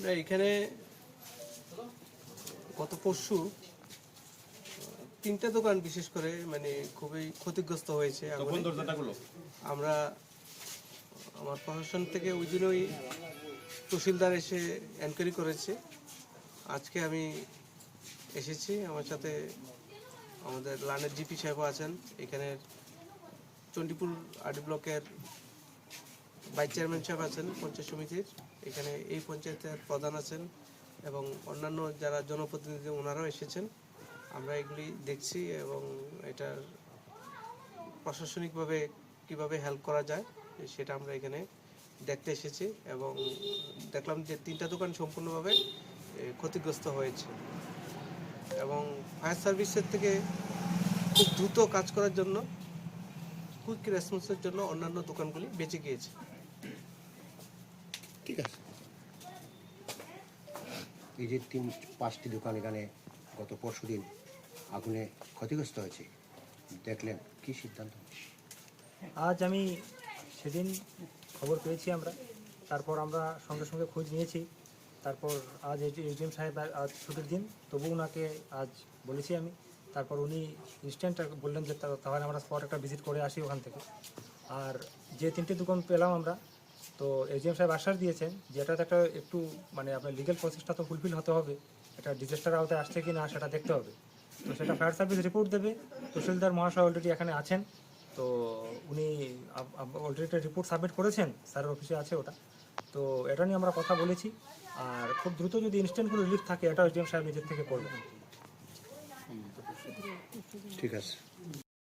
না এখানে গত পরশু তিনটা দোকান বিশেষ করে মানে খুবই ক্ষতিগ্রস্ত হয়েছে আমরা আমার প্রশাসন থেকে ওই দিনই তহসিলদার এসে এনকোয়ারি করেছে। আজকে আমি এসেছি আমার সাথে আমাদের লানের জিপি সাহেবও আছেন। এখানের চণ্ডীপুর আডি ব্লকের ভাইস চেয়ারম্যান সাহেব আছেন, পঞ্চায়েত সমিতির। এখানে এই পঞ্চায়েতের প্রধান আছেন এবং অন্যান্য যারা জনপ্রতিনিধি, ওনারাও এসেছেন। আমরা এগুলি দেখছি এবং এটার প্রশাসনিকভাবে কীভাবে হেল্প করা যায়, সেটা আমরা এখানে দেখতে এসেছি এবং দেখলাম যে তিনটা দোকান সম্পূর্ণভাবে ক্ষতিগ্রস্ত হয়েছে। এবং ফায়ার সার্ভিসের থেকে খুব দ্রুত কাজ করার জন্য কুইক রেসপন্সের জন্য অন্যান্য দোকানগুলি বেঁচে গিয়েছে। ঠিক আছে। এই যে তিন, পাঁচটি দোকান এখানে গত পরশু দিন আগুনে ক্ষতিগ্রস্ত হয়েছে, দেখলেন কি সিদ্ধান্ত? আজ আমি সেদিন খবর পেয়েছি আমরা, তারপর আমরা সঙ্গে সঙ্গে খোঁজ নিয়েছি, তারপর আজ এজিএম সাহেব, আজ ছুটির দিন, তবু ওনাকে আজ বলেছি আমি, তারপর উনি ইনস্ট্যান্ট বললেন যে তাহলে আমরা স্পট একটা ভিজিট করে আসি ওখান থেকে। আর যে তিনটে দোকান পেলাম আমরা তো এজিএম সাহেব আশ্বাস দিয়েছেন যে এটাতে একটা একটু মানে আপনার লিগেল প্রসেসটা তো ফুলফিল হতে হবে। এটা ডিজাস্টার আওতায় আসছে কি না সেটা দেখতে হবে। তো সেটা ফায়ার সার্ভিস রিপোর্ট দেবে। তহসিলদার মহাশয় অলরেডি এখানে আছেন। তো উনি অলরেডি একটা রিপোর্ট সাবমিট করেছেন। স্যারের অফিসে আছে ওটা। তো এটা নিয়ে আমরা কথা বলেছি। আর খুব দ্রুত যদি ইনস্ট্যান্ট কোনো রিলিফ থাকে এটা এজিএম সাহেব নিজের থেকে করবেন। ঠিক আছে।